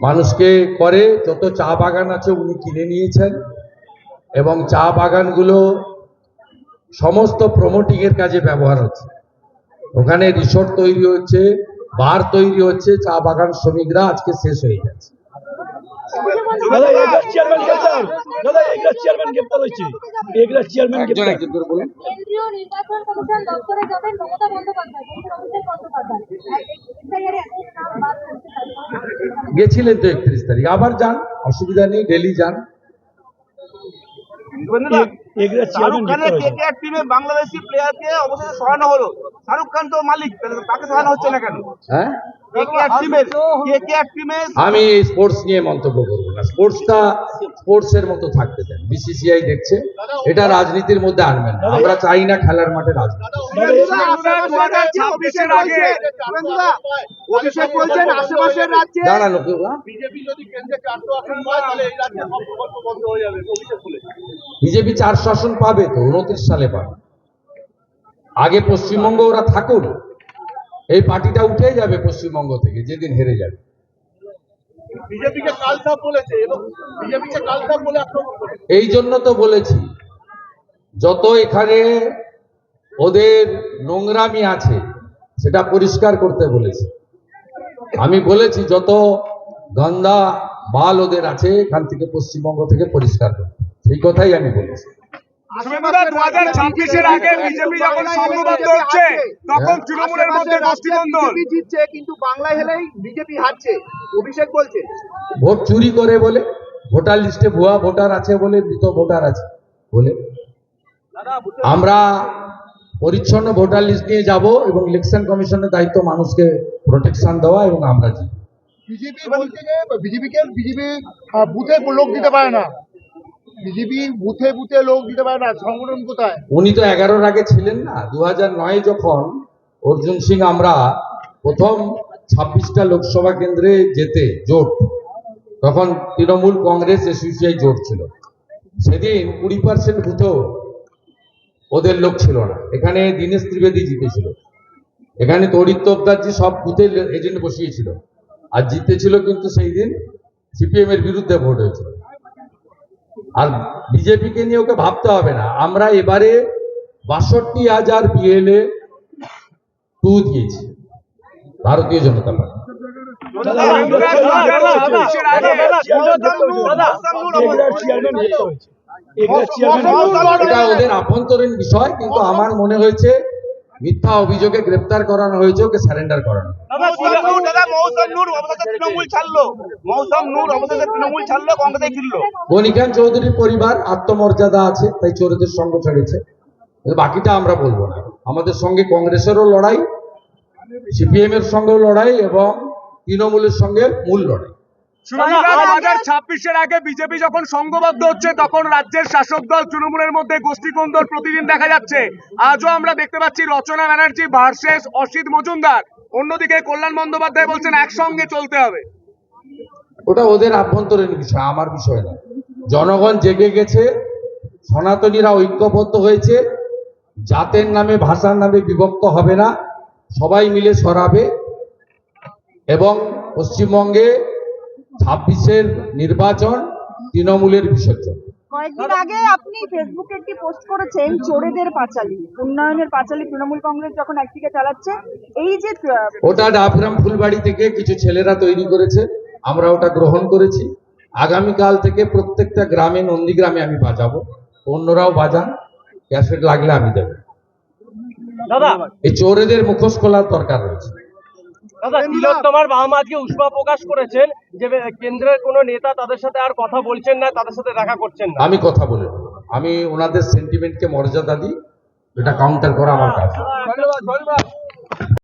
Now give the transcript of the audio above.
মানুষকে করে যত চা বাগান আছে উনি কিনে নিয়েছেন। এবং চা বাগানগুলো সমস্ত প্রমোটিং এর কাজে ব্যবহার হচ্ছে। ওখানে রিসোর্ট তৈরি হচ্ছে বার তৈরি হচ্ছে চা বাগান শ্রমিকরা আজকে শেষ হয়ে গেছে। দাদা চেয়ারম্যান গেছিলেন তো একত্রিশ তারিখ। আবার যান অসুবিধা নেই ডেলি যান। বাংলাদেশি প্লেয়ারকে অবশেষে সরানো হলো। শাহরুখ খান তো মালিক তাকে সরানো হচ্ছে না কেন? হ্যাঁ? আমি স্পোর্টস নিয়ে মন্তব্য করব না। স্পোর্টসটা স্পোর্টস এর মতো থাকতে দেন। বিসিসিআই দেখছে। এটা রাজনীতির মধ্যে আনবেন না। আমরা চাই না খেলার মাঠে রাজনীতি। দাঁড়ানো কেউ বিজেপি হয়ে চারশো আসন পাবে তো উনত্রিশ সালে পাবে। আগে পশ্চিমবঙ্গ ওরা থাকুন এই পার্টিটা উঠে যাবে পশ্চিমবঙ্গ থেকে যেদিন হেরে যাবে। এই জন্য তো বলেছি যত এখানে ওদের নোংরামি আছে সেটা পরিষ্কার করতে বলেছি। আমি বলেছি যত গন্ধা বাল ওদের আছে এখান থেকে পশ্চিমবঙ্গ থেকে পরিষ্কার করতে সেই কথাই আমি বলেছি। ছাব্বিশের আগে বিজেপি যখন সংঘবদ্ধ হচ্ছে তখন তৃণমূলের মধ্যে গোষ্ঠীদ্বন্দ্ব জিতছে কিন্তু বাংলায় হেলেই বিজেপি হারছে। অভিষেক বলছে। ভোট চুরি করে বলে ভোটার লিস্টে ভুয়া ভোটার আছে বলে মৃত ভোটার আছে বলে। আমরা পরিচ্ছন্ন ভোটার লিস্ট নিয়ে যাব এবং ইলেকশন কমিশনের দায়িত্ব মানুষকে প্রোটেকশন দেওয়া এবং আমরা জিতব। বিজেপি বলছে যে বিজেপিকে বিজেপি বুথে লোক দিতে পারে না। বিজেপি বুথে বুথে লোক দিতে পারে না, সংগঠন কোথায়? উনি তো এগারোর আগে ছিলেন না দু হাজার নয় যখন অর্জুন সিং আমরা প্রথম ছাব্বিশটা লোকসভা কেন্দ্রে যেতে জোট, তখন তৃণমূল কংগ্রেস জোট ছিল। সেদিন কুড়ি পার্সেন্ট বুথেও ওদের লোক ছিল না। এখানে দীনেশ ত্রিবেদী জিতেছিল। এখানে তরিত তোপদারজি সব বুথে এজেন্ট বসিয়েছিল। আর জিতেছিল কিন্তু সেই দিন সিপিএম এর বিরুদ্ধে ভোট হয়েছিল। আর বিজেপিকে নিয়ে ওকে ভাবতে হবে না। আমরা এবারে বাষট্টি হাজার বিএলএ টু দিয়েছি, ভারতীয় জনতা পার্টি। এটা ওদের আভ্যন্তরীণ বিষয়, কিন্তু আমার মনে হয়েছে মিথ্যা অভিযোগে গ্রেপ্তার করানো হয়েছে ওকে স্যারেন্ডার করানো। গণিকান চৌধুরীর পরিবার আত্মমর্যাদা আছে তাই চোরেদের সঙ্গ ছেড়েছে বাকিটা আমরা বলব না। আমাদের সঙ্গে কংগ্রেসেরও লড়াই সিপিএম এর সঙ্গেও লড়াই এবং তৃণমূলের সঙ্গে মূল লড়াই। ছাব্বিশের আগে বিজেপি যখন সংঘবদ্ধ হচ্ছে তখন রাজ্যের শাসক দল তৃণমূলের মধ্যে গোষ্ঠীকন্দল প্রতিদিন দেখা যাচ্ছে। আজও আমরা দেখতে পাচ্ছি রচনা ব্যানার্জি ভার্সেস অসিত মজুমদার। অন্যদিকে কল্যাণ বন্দ্যোপাধ্যায় বলছেন একসঙ্গে চলতে হবে। ওটা ওদের আভ্যন্তরীণ বিষয় আমার বিষয় না। জনগণ জেগে গেছে সনাতনীরা ঐক্যবদ্ধ হয়েছে জাতের নামে ভাষার নামে বিভক্ত হবে না। সবাই মিলে সরাবে এবং পশ্চিমবঙ্গে ছাব্বিশের নির্বাচন তৃণমূলের বিসর্জন। কয়েকদিন আগে আপনি ফেসবুকে একটি পোস্ট করেছেন চোরেদের পাঁচালী উন্নয়নের পাঁচালী তৃণমূল কংগ্রেস যখন একদিকে চালাচ্ছে এই যে ওটা ডাবগ্রাম ফুলবাড়ি থেকে কিছু ছেলেরা তৈরি করেছে আমরা ওটা গ্রহণ করেছি। আগামীকাল থেকে প্রত্যেকটা গ্রামে নন্দীগ্রামে আমি বাজাবো। অন্যরাও বাজান ক্যাসেট লাগলে আমি দেবো। দাদা। এই চোরেদের মুখোশ খোলার দরকার রয়েছে। দাদা তিলোত্তমার বাবা মা আজকে উষ্মা প্রকাশ করেছেন যে কেন্দ্রের কোনো নেতা তাদের সাথে আর কথা বলছেন না তাদের সাথে দেখা করছেন না। আমি কথা বলে। আমি ওনাদের সেন্টিমেন্টকে মর্যাদা দিই এটা কাউন্টার করা আমার কাজ। ধন্যবাদ ধন্যবাদ।